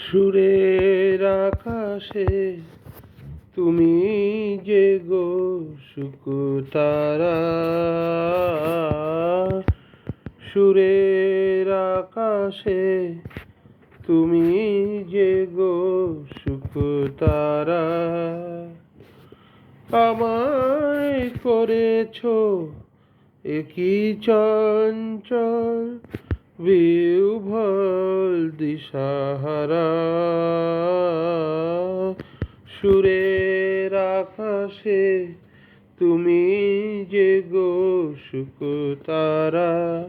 সুরের আকাশে তুমি যে গো শুকুতারা সুরের আকাশে তুমি যে গো শুকুতারা আমায় করেছ একই চঞ্চল বিউভল দিশাহারা। সুরের আকাশে তুমি যে গো শুকতারা।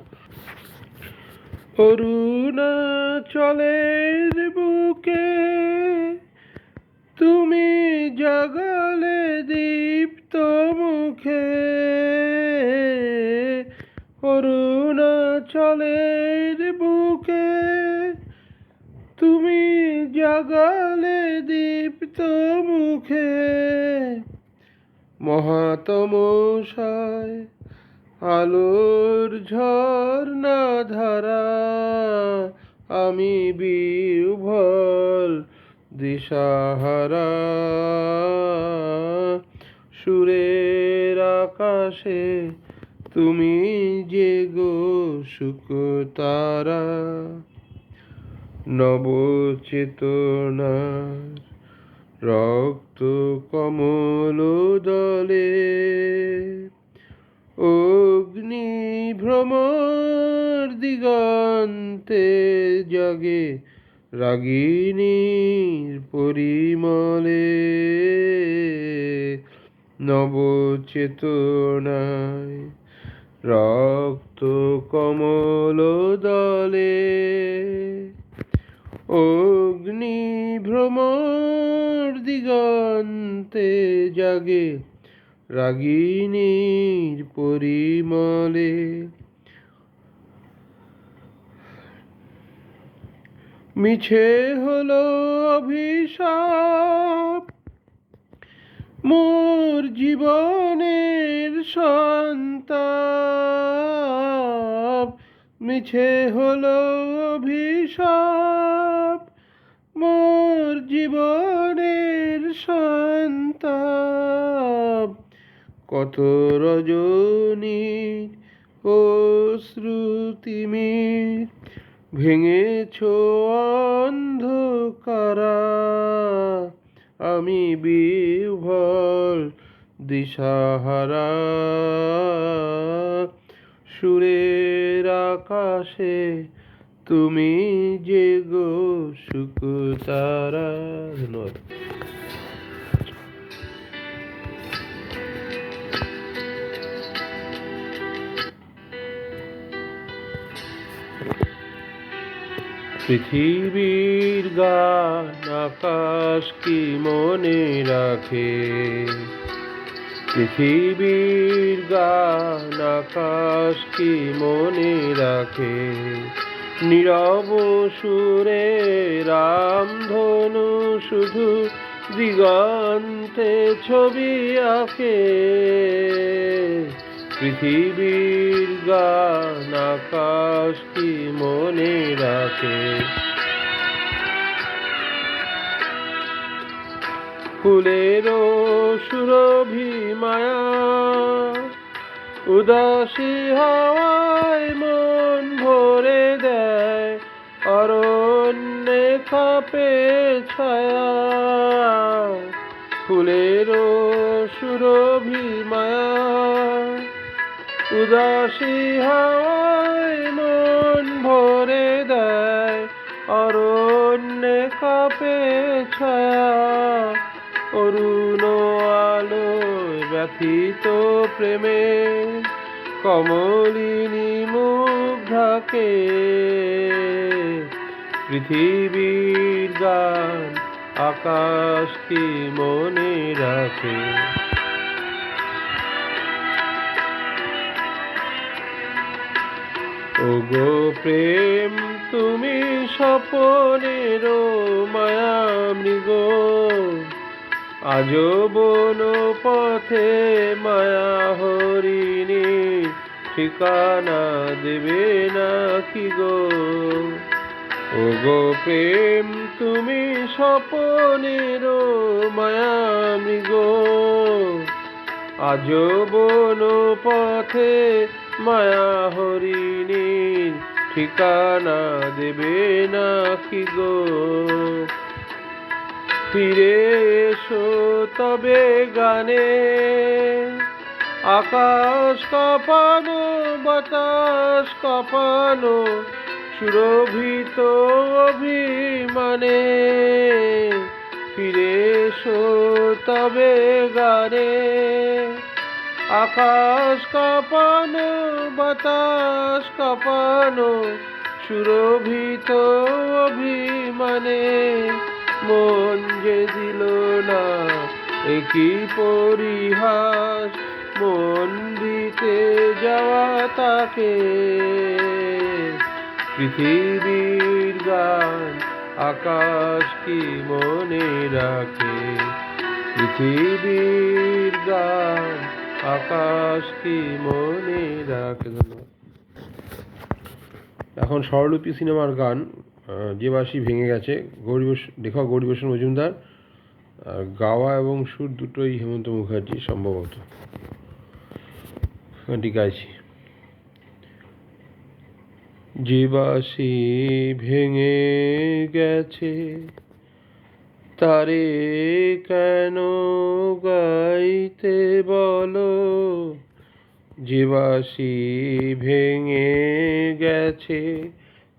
অরুণাচলের বুকে তুমি জাগালে দীপ্ত মুখে। অরুণাচলের বুকে তুমি জাগালে দীপ্ত মুখে। মহাতমশায় আলোর ঝর্ণা ধারা, আমি বিউভল দিশাহারা। সুরের আকাশে তুমি যে গো শুকতারা নবচেতনার রক্ত কমল দলে অগ্নি ভ্রমর দিগন্তে জাগে রাগিনীর পরিমলে। নবচেতনায় রক্ত কমল দলে, অগ্নি ভ্রমর দিগন্তে জাগে রাগিনীর পরিমলে। মিছে হলো অভিশাপ, মোর জীবনের সন্তাপ মিছে হলো অভিশাপ। মোর জীবনের সন্তাপ। কত রজনী ও শ্রুতিমির ভেঙেছ অন্ধকারা। আমি বিহ্বল দিশাহারা। সুরের আকাশে তুমি যে গো শুকুতারা ধন্যবাদ পৃথিবীর গান আকাশ কি মনে রাখে? পৃথিবীর গান আকাশ কি মনে রাখে? নীরব সুরে রামধনু শুধু দিগন্তে ছবি আঁকে। পৃথিবীর গান আকাশ কি মনে রাখে? ফুলেরও সুরভি মায়া, উদাসী হাওয়ায় মন ভরে দেয় অরণ্যে কাপে ছায়া। ফুলেরও সুরভি মায়া, উদাসী হাওয়ায় মন ভরে দেয় অরণ্যে কাপে ছায়া। ব্যথিত প্রেমে কমলিনী মুখ ঢাকে পৃথিবীর গান আকাশ কি মনে রাখে? ওগো প্রেম, তুমি স্বপনের মায়া মৃগ আজ বন পথে মায়া হরিণী, ঠিকানা দেবে না কি গো? ও গো প্রেম, তুমি স্বপনের মায়া মৃগ। আজ বন পথে মায়া হরিণীর ঠিকানা দেবে না কি গো? ফিরে এসো তবে গানে। আকাশ কাঁপানো, বাতাস কাঁপানো, সুরভিত অভিমানে। ফিরে এসো তবে গানে। আকাশ কাঁপানো, বাতাস কাঁপানো, সুরভিত অভিমানে। মন যে দিল না একই পরিহাস? মন দিতে যাওয়া তাকে। পৃথিবীর গান আকাশ কি মনে রাখে? পৃথিবীর গান আকাশ কি মনে রাখে? এখন স্বরলিপি সিনেমার গান। যে বাসি ভেঙে গেছে, গৌরী বসু, লেখক গৌরী বসু মজুমদার, আর গাওয়া এবং সুর দুটোই হেমন্ত মুখার্জি সম্ভবত। গাইছি। যে বাসি ভেঙে গেছে, তারে কেন গাইতে বলো? যে বাসি ভেঙে গেছে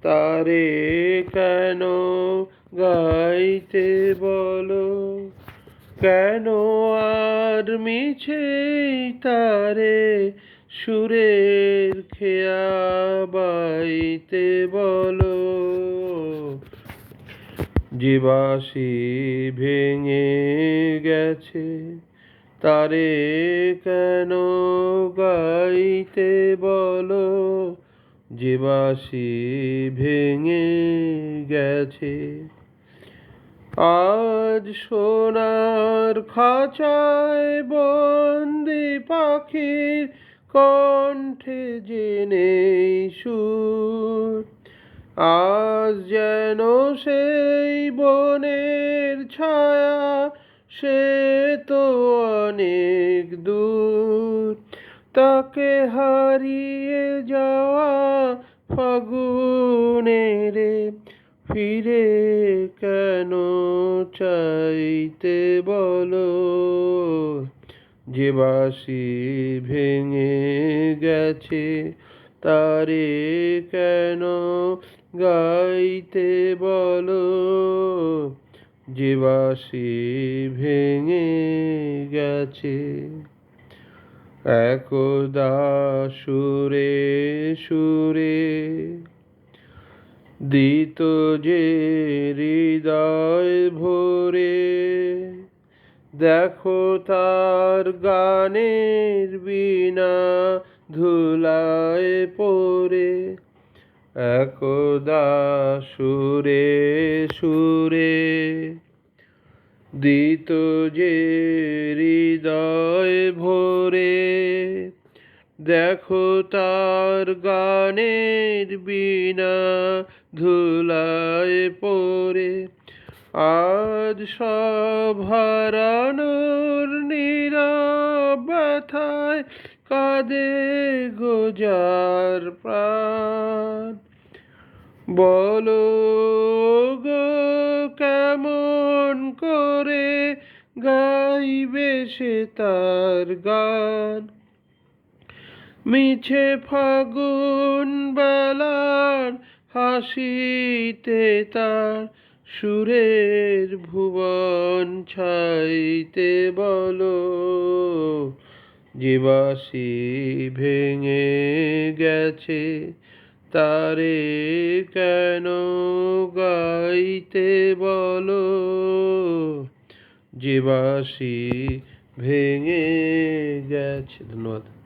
তারে কেন গাইতে বলো? কেন আর মিছে তারে সুরের খেয়া বাইতে বলো? জীবাসি ভেঙে গেছে, তারে কেন গাইতে বলো? জীবাসি ভেঙে গেছে। আজ সোনার খাঁচায় বন্দি পাখির কণ্ঠে জেনে সুর। আজ যেন সেই বনের ছায়া, সে তো অনেক দূর। তাকে হারিয়ে যাওয়া ফাগুনেরে ফিরে কেন চাইতে বলো? যে বাসি ভেঙে গেছে তারে কেন গাইতে বলো? যে বাসি ভেঙে গেছে একদা সুরে সুরে দিত যে হৃদয় ভরে। দেখো তার গানের বিনা ধুলায় পরে একদা সুরে সুরে দিত যে হৃদয় ভোরে। দেখো তার গানের বিনা ধুলায় পরে আজ সব হারানোর ব্যথায় কাঁদে গোজার প্রাণ। বলো গো কেমন করে গাইবে সে তার গান? মিছে ফাগুন বেলার হাসিতে তার সুরের ভুবন ছাইতে বলো জীবাসি ভেঙে গেছে তারে কেন গাইতে বলো? জীবাসি ভেঙে গেছে। ধন্যবাদ।